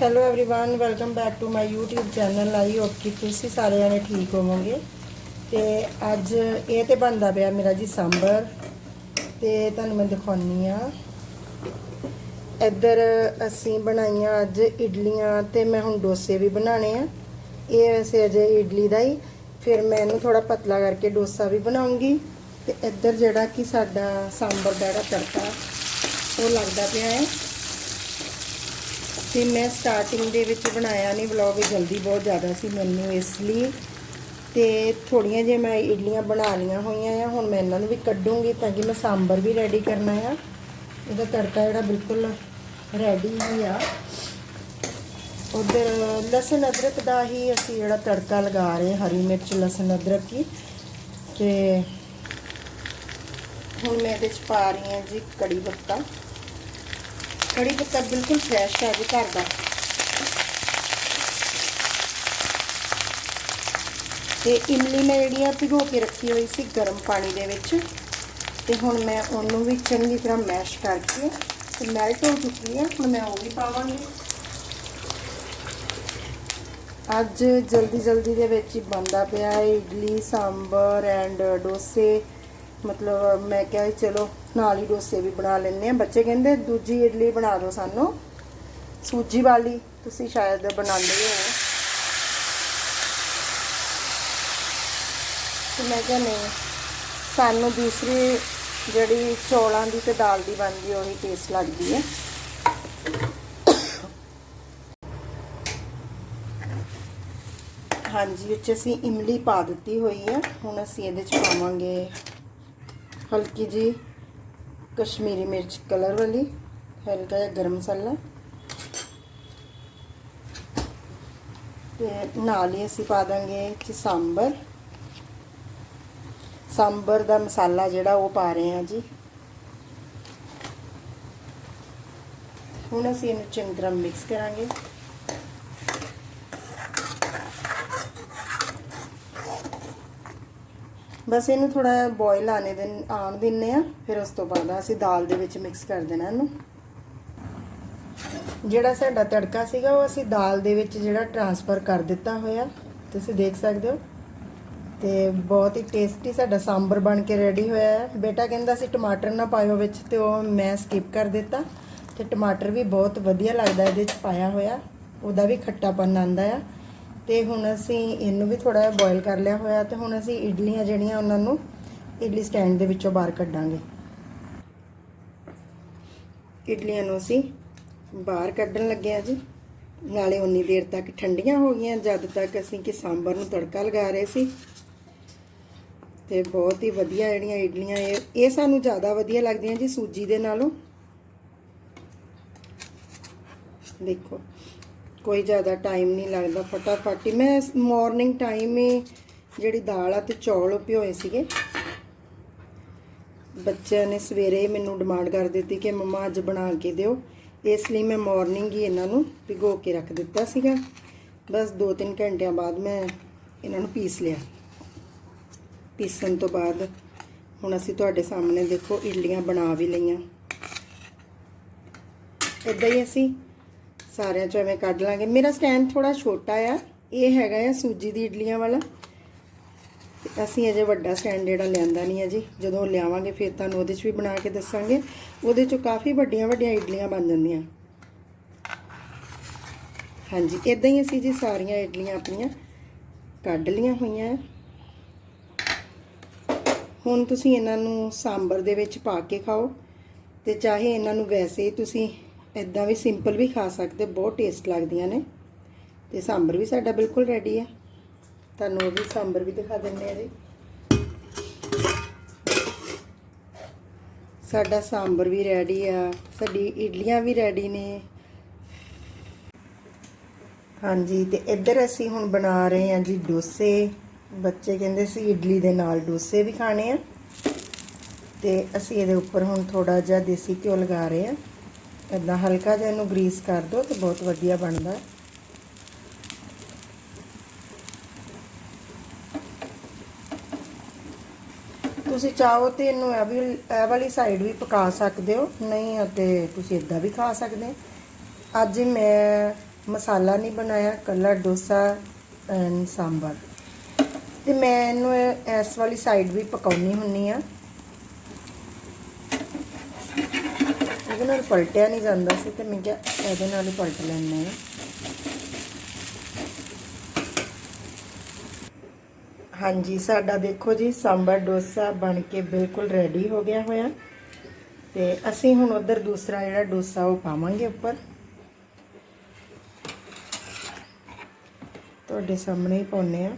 hello everyone welcome back to my YouTube channel I hope ਕਿ ਤੁਸੀਂ ਸਾਰੇ ਜਣੇ ਠੀਕ ਹੋਵੋਗੇ ਤੇ ਅੱਜ ਇਹ ਤੇ ਬਣਦਾ ਪਿਆ ਮੇਰਾ ਜੀ ਸਾਂਬਰ ਤੇ ਤੁਹਾਨੂੰ ਮੈਂ ਦਿਖਾਉਣੀ ਆ ਇੱਧਰ ਅਸੀਂ ਬਣਾਈਆਂ ਅੱਜ ਇਡਲੀਆਂ ਤੇ ਮੈਂ ਹੁਣ ਡੋਸੇ ਵੀ ਬਣਾਣੇ ਆ ਇਹ ਵੈਸੇ ਅਜੇ ਇਡਲੀ ਦਾ ਹੀ ਫਿਰ ਮੈਂ ਇਹਨੂੰ ਥੋੜਾ ਪਤਲਾ ਕਰਕੇ ਡੋਸਾ ਵੀ ਬਣਾਉਂਗੀ ਤੇ ਇੱਧਰ ਜਿਹੜਾ ਕਿ ਸਾਡਾ ਸਾਂਬਰ ਦਾ ਜਿਹੜਾ ਤੜਕਾ ਉਹ ਲੱਗਦਾ ਪਿਆ ਹੈ ਤੇ ਮੈਂ ਸਟਾਰਟਿੰਗ ਦੇ ਵਿੱਚ ਬਣਾਇਆ ਨਹੀਂ ਵਲੌਗ ਜਲਦੀ ਬਹੁਤ ਜ਼ਿਆਦਾ ਸੀ ਮੈਨੂੰ, ਇਸ ਲਈ। ਤੇ ਥੋੜੀਆਂ ਜਿਹੀਆਂ ਮੈਂ ਇਡਲੀਆਂ ਬਣਾ ਲਈਆਂ ਹੋਈਆਂ ਆ, ਹੁਣ ਮੈਂ ਇਹਨਾਂ ਨੂੰ ਵੀ ਕੱਢੂੰਗੀ ਤਾਂ ਕਿ ਮੈਂ ਸਾਂਬਰ ਵੀ ਰੈਡੀ ਕਰਨਾ ਆ। ਇਹਦਾ ਤੜਕਾ ਜਿਹੜਾ ਬਿਲਕੁਲ ਰੈਡੀ ਹੀ ਆ। ਉਧਰ ਲਸਣ ਅਦਰਕ ਦਾ ਹੀ ਅਸੀਂ ਜਿਹੜਾ ਤੜਕਾ ਲਗਾ ਰਹੇ ਹਰੀ ਮਿਰਚ, ਲਸਣ ਅਦਰਕ ਹੀ। ਤੇ ਹੁਣ ਮੈਂ ਇਹਦੇ ਚ ਪਾ ਰਹੀ ਹਾਂ ਜੀ ਕੜੀ ਪੱਤਾ। ਕੜੀ ਪੱਤਾ ਬਿਲਕੁਲ ਫਰੈਸ਼ ਹੈ ਜੀ ਘਰ ਦਾ। ਤੇ ਇਮਲੀ ਮੈਂ ਜਿਹੜੀ ਆ ਭਿਗੋ ਕੇ ਰੱਖੀ ਹੋਈ ਸੀ ਗਰਮ ਪਾਣੀ ਦੇ ਵਿੱਚ। ਤੇ ਹੁਣ ਮੈਂ ਉਹਨੂੰ ਵੀ ਚੰਗੀ ਤਰ੍ਹਾਂ ਮੈਸ਼ ਕਰਕੇ ਤੇ ਮੈਲਟ ਹੋ ਚੁੱਕੀ ਹੈ ਹੁਣ ਮੈਂ ਉਹ ਵੀ ਪਾਵਾਂਗੀ। ਅੱਜ ਜਲਦੀ ਜਲਦੀ ਦੇ ਵਿੱਚ ਹੀ ਬੰਦਾ ਪਿਆ ਹੈ, ਇਡਲੀ, ਸਾਂਬਰ ਐਂਡ ਡੋਸੇ। ਮਤਲਬ ਮੈਂ ਕਿਹਾ ਚਲੋ ਨਾਲ ਹੀ ਡੋਸੇ ਵੀ ਬਣਾ ਲੈਂਦੇ ਆ ਬੱਚੇ ਕਹਿੰਦੇ, ਦੂਜੀ ਇਡਲੀ ਬਣਾ ਦਿਓ ਸਾਨੂੰ। ਸੂਜੀ ਵਾਲੀ, ਤੁਸੀਂ ਸ਼ਾਇਦ ਬਣਾਉਂਦੇ ਹੋ। ਤੇ ਮੈਂ ਕਿਹਾ ਨਹੀਂ, ਸਾਨੂੰ ਦੂਸਰੀ ਜਿਹੜੀ ਚੌਲਾਂ ਦੀ ਤੇ ਦਾਲ ਦੀ ਬਣਦੀ ਉਹੀ ਟੇਸਟ ਲੱਗਦੀ ਹੈ ਹਾਂਜੀ ਵਿੱਚ ਅਸੀਂ ਇਮਲੀ ਪਾ ਦਿੱਤੀ ਹੋਈ ਹੈ ਹੁਣ ਅਸੀਂ ਇਹਦੇ ਚ ਪਾਵਾਂਗੇ ਹਲਕੀ ਜੀ ਕਸ਼ਮੀਰੀ ਮਿਰਚ ਕਲਰ ਵਾਲੀ, ਹਲਕਾ ਜਿਹਾ ਗਰਮ ਮਸਾਲਾ। ਤੇ ਨਾਲ ਹੀ ਅਸੀਂ ਪਾ ਦਾਂਗੇ ਚ ਸਾਂਬਰ। ਸਾਂਬਰ ਦਾ ਮਸਾਲਾ ਜਿਹੜਾ ਉਹ ਪਾ ਰਹੇ ਹਾਂ ਜੀ। ਹੁਣ ਅਸੀਂ ਇਹਨੂੰ ਚੰਗੀ ਤਰ੍ਹਾਂ ਮਿਕਸ ਕਰਾਂਗੇ। ਬਸ ਇਹਨੂੰ ਥੋੜਾ ਬੋਇਲ ਆਣੇ ਦੇ ਆਣ ਦਿੰਨੇ ਆ ਫਿਰ ਉਸ ਤੋਂ ਬਾਅਦ ਅਸੀਂ ਦਾਲ ਦੇ ਵਿੱਚ ਮਿਕਸ ਕਰ ਦੇਣਾ ਇਹਨੂੰ। ਜਿਹੜਾ ਸਾਡਾ ਤੜਕਾ ਸੀਗਾ, ਉਹ ਅਸੀਂ ਦਾਲ ਦੇ ਵਿੱਚ ਜਿਹੜਾ ਟਰਾਂਸਫਰ ਕਰ ਦਿੱਤਾ ਹੋਇਆ, ਤੁਸੀਂ ਦੇਖ ਸਕਦੇ ਹੋ। ਤੇ ਬਹੁਤ ਹੀ ਟੇਸਟੀ ਸਾਡਾ ਸਾਂਬਰ ਬਣ ਕੇ ਰੈਡੀ ਹੋਇਆ ਹੈ। ਬੇਟਾ ਕਹਿੰਦਾ ਸੀ ਟਮਾਟਰ ਨਾ ਪਾਇਓ ਵਿੱਚ, ਤੇ ਉਹ ਮੈਂ ਸਕਿਪ ਕਰ ਦਿੱਤਾ। ਤੇ ਟਮਾਟਰ ਵੀ ਬਹੁਤ ਵਧੀਆ ਲੱਗਦਾ ਇਹਦੇ ਵਿੱਚ ਪਾਇਆ ਹੋਇਆ। ਉਹਦਾ ਵੀ ਖੱਟਾਪਨ ਆਂਦਾ ਆ। ਤੇ ਹੁਣ ਅਸੀਂ ਇਹਨੂੰ ਵੀ ਥੋੜਾ ਜਿਹਾ ਬੋਇਲ ਕਰ ਲਿਆ ਹੋਇਆ ਤੇ ਹੁਣ ਅਸੀਂ ਇਡਲੀਆਂ ਜਿਹੜੀਆਂ ਉਹਨਾਂ ਨੂੰ ਇਡਲੀ ਸਟੈਂਡ ਦੇ ਵਿੱਚੋਂ ਬਾਹਰ ਕੱਢਾਂਗੇ। ਇਡਲੀਆਂ ਨੂੰ ਅਸੀਂ ਬਾਹਰ ਕੱਢਣ ਲੱਗੇ ਆ ਜੀ। ਨਾਲੇ ਉਨੀ ਦੇਰ ਤੱਕ ਠੰਡੀਆਂ ਹੋ ਗਈਆਂ, ਜਦ ਤੱਕ ਅਸੀਂ ਕਿ ਸਾਂਬਰ ਨੂੰ ਤੜਕਾ ਲਗਾ ਰਹੇ ਸੀ। ਤੇ ਬਹੁਤ ਹੀ ਵਧੀਆ ਜਿਹੜੀਆਂ ਇਡਲੀਆਂ, ਇਹ ਇਹ ਸਾਨੂੰ ਜ਼ਿਆਦਾ ਵਧੀਆ ਲੱਗਦੀਆਂ ਜੀ ਸੂਜੀ ਦੇ ਨਾਲੋਂ। ਦੇਖੋ ਕੋਈ ਜ਼ਿਆਦਾ ਟਾਈਮ ਨਹੀਂ ਲੱਗਦਾ, ਫਟਾਫਟ ਹੀ। ਮੈਂ ਮਾਰਨਿੰਗ ਟਾਈਮ ਹੀ ਜਿਹੜੀ ਦਾਲ ਆ ਤੇ ਚੌਲ ਭਿਓਏ ਸੀਗੇ। ਬੱਚਿਆਂ ਨੇ ਸਵੇਰੇ ਹੀ ਮੈਨੂੰ ਡਿਮਾਂਡ ਕਰ ਦਿੱਤੀ ਕਿ ਮਮਾ ਅੱਜ ਬਣਾ ਕੇ ਦਿਓ। ਇਸ ਲਈ ਮੈਂ ਮਾਰਨਿੰਗ ਹੀ ਇਹਨਾਂ ਨੂੰ ਭਿਗੋ ਕੇ ਰੱਖ ਦਿੱਤਾ ਸੀਗਾ। ਬਸ 2-3 ਘੰਟਿਆਂ ਬਾਅਦ ਮੈਂ ਇਹਨਾਂ ਨੂੰ ਪੀਸ ਲਿਆ। ਪੀਸਣ ਤੋਂ ਬਾਅਦ ਹੁਣ ਅਸੀਂ ਤੁਹਾਡੇ ਸਾਹਮਣੇ ਦੇਖੋ, ਇਡਲੀਆਂ ਬਣਾ ਵੀ ਲਈਆਂ। ਇਦਾਂ ਹੀ ਅਸੀਂ ਸਾਰਿਆਂ ਚੋਂ ਐਵੇਂ ਕੱਢ ਲਾਂਗੇ। ਮੇਰਾ ਸਟੈਂਡ ਥੋੜਾ ਛੋਟਾ ਆ। ਇਹ ਹੈਗਾ ਆ ਸੂਜੀ ਦੀ ਇਡਲੀਆਂ ਵਾਲਾ। ਅਸੀਂ ਅਜੇ ਵੱਡਾ ਸਟੈਂਡ ਜਿਹੜਾ ਲਿਆਂਦਾ ਨਹੀਂ ਹੈ ਜੀ। ਜਦੋਂ ਲਿਆਵਾਂਗੇ ਫਿਰ ਤੁਹਾਨੂੰ ਉਹਦੇ 'ਚ ਵੀ ਬਣਾ ਕੇ ਦੱਸਾਂਗੇ। ਉਹਦੇ 'ਚੋਂ ਕਾਫੀ ਵੱਡੀਆਂ ਵੱਡੀਆਂ ਇਡਲੀਆਂ ਬਣ ਜਾਂਦੀਆਂ। ਹਾਂਜੀ ਇਦਾਂ ਹੀ ਅਸੀਂ ਜੀ ਸਾਰੀਆਂ ਇਡਲੀਆਂ ਆਪਣੀਆਂ ਕੱਢ ਲੀਆਂ ਹੋਈਆਂ ਹੁਣ ਤੁਸੀਂ ਇਹਨਾਂ ਨੂੰ ਸਾਂਬਰ ਦੇ ਵਿੱਚ ਪਾ ਕੇ ਖਾਓ। ਤੇ ਚਾਹੇ ਇਹਨਾਂ ਨੂੰ ਵੈਸੇ ਹੀ ਤੁਸੀਂ ਇਦਾਂ ਵੀ ਸਿੰਪਲ ਵੀ ਖਾ ਸਕਦੇ, ਬਹੁਤ ਟੇਸਟ ਲੱਗਦੀਆਂ ਨੇ। ਤੇ ਸਾਂਬਰ ਵੀ ਸਾਡਾ ਬਿਲਕੁਲ ਰੈਡੀ ਹੈ ਤੁਹਾਨੂੰ ਉਹ ਵੀ ਸਾਂਬਰ ਵੀ ਦਿਖਾ ਦਿੰਦੇ ਆ ਜੀ। ਸਾਡਾ ਸਾਂਬਰ ਵੀ ਰੈਡੀ ਆ, ਸਾਡੀ ਇਡਲੀਆਂ ਵੀ ਰੈਡੀ ਨੇ। ਹਾਂਜੀ, ਤੇ ਇੱਧਰ ਅਸੀਂ ਹੁਣ ਬਣਾ ਰਹੇ ਹਾਂ ਜੀ ਡੋਸੇ। ਬੱਚੇ ਕਹਿੰਦੇ ਸੀ ਇਡਲੀ ਦੇ ਨਾਲ ਡੋਸੇ ਵੀ ਖਾਣੇ ਆ। ਤੇ ਅਸੀਂ ਇਹਦੇ ਉੱਪਰ ਹੁਣ ਥੋੜਾ ਜਿਹਾ ਦੇਸੀ ਘਿਓ ਲਗਾ ਰਹੇ ਹਾਂ। ਇਦਾਂ ਹਲਕਾ ਜਿਹਾ ਇਹਨੂੰ ਗਰੀਸ ਕਰ ਦਿਓ ਤੇ ਬਹੁਤ ਵਧੀਆ ਬਣਦਾ। ਤੁਸੀਂ ਚਾਹੋ ਤੇ ਇਹਨੂੰ ਇਹ ਵੀ, ਇਹ ਵਾਲੀ ਸਾਈਡ ਵੀ ਪਕਾ ਸਕਦੇ ਹੋ, ਨਹੀਂ ਅਤੇ ਤੁਸੀਂ ਇਦਾਂ ਵੀ ਖਾ ਸਕਦੇ ਅੱਜ ਮੈਂ ਮਸਾਲਾ ਨਹੀਂ ਬਣਾਇਆ, ਕੱਲਾ ਡੋਸਾ ਐਂਡ ਸਾਂਬਰ। ਤੇ ਮੈਂ ਇਹਨੂੰ ਇਸ ਵਾਲੀ ਸਾਈਡ ਵੀ ਪਕਾਉਣੀ ਹੁੰਨੀ ਆ। ਇਹਦੇ ਨਾਲ ਪਲਟਿਆ ਨਹੀਂ ਜਾਂਦਾ ਸੀ ਤੇ ਮੈਂ ਕਿਹਾ ਇਹਦੇ ਨਾਲ ਹੀ ਪਲਟ ਲੈਣੇ ਆ ਹਾਂਜੀ, ਸਾਡਾ ਦੇਖੋ ਜੀ, ਸਾਂਬਰ ਡੋਸਾ ਬਣ ਕੇ ਬਿਲਕੁਲ ਰੈਡੀ ਹੋ ਗਿਆ ਹੋਇਆ। ਤੇ ਅਸੀਂ ਹੁਣ ਉਧਰ ਦੂਸਰਾ ਜਿਹੜਾ ਡੋਸਾ ਉਹ ਪਾਵਾਂਗੇ ਉੱਪਰ। ਤੁਹਾਡੇ ਸਾਹਮਣੇ ਹੀ ਪਾਉਨੇ ਆ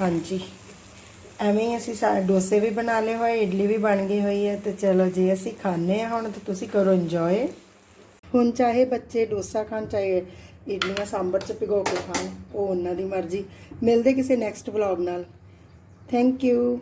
ਹਾਂਜੀ। ਐਵੇਂ ਹੀ ਅਸੀਂ ਸਾਰੇ ਡੋਸੇ ਵੀ ਬਣਾ ਲਏ ਹੋਏ, ਇਡਲੀ ਵੀ ਬਣ ਗਈ ਹੋਈ ਹੈ ਤੇ ਚਲੋ ਜੀ, ਅਸੀਂ ਖਾਣੇ ਆ ਹੁਣ ਤੇ ਤੁਸੀਂ ਕਰੋ ਇੰਜੋਏ ਹੁਣ ਚਾਹੇ ਬੱਚੇ ਡੋਸਾ ਖਾਣ, ਚਾਹੇ ਇਡਲੀਆਂ ਸਾਂਬਰ ਚ ਭਿਗੋ ਕੇ ਖਾਣ, ਉਹ ਉਹਨਾਂ ਦੀ ਮਰਜ਼ੀ। ਮਿਲਦੇ ਕਿਸੇ ਨੈਕਸਟ ਵਲੌਗ ਨਾਲ। Thank you